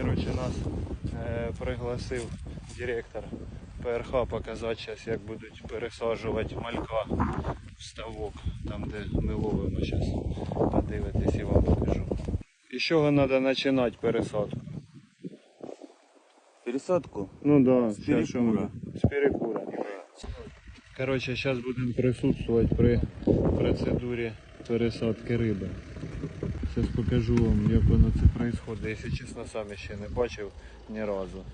Коротше, нас е, пригласив директор ПРХ показати зараз, як будуть пересаджувати малька в ставок, там де ми ловимо зараз. Подивитись і вам покажу. І з чого треба починати пересадку? Пересадку? Ну да, З перекура. З перекура. Коротше, зараз будемо присутствувати при процедурі пересадки риби. Зараз покажу вам, як воно це відбувається. Якщо чесно, сам ще не бачив ні разу.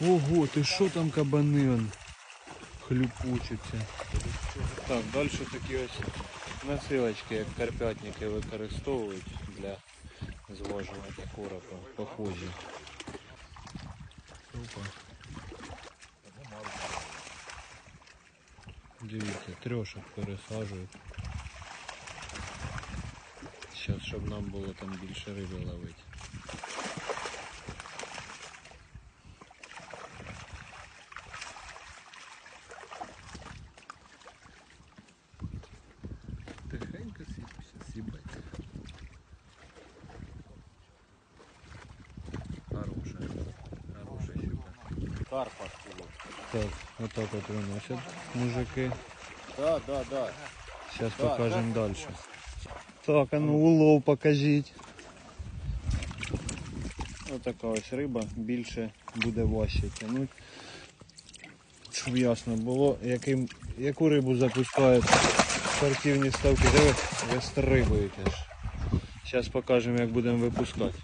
Ого, ти що там кабани он хлюпучаться. Так, далі такі ось насилочки, як карпятники використовують для зважування коропа, похожі. Опа. Дивіться, трьошок пересаджують. Зараз, щоб нам було там більше риби ловити. Тихенько сіпся, сібать. Хорошая, хорошая щука. Карпа кіло. Так, вот так вот выносят мужики. Да, да, да. Сейчас Да, покажем да. дальше. Так, а ну улов покажіть. Отака ось риба, більше буде важче тягнути. Щоб ясно було, яким, яку рибу запускають спортивні ставки. Диви, вистрибують аж. Зараз покажемо, як будемо випускати.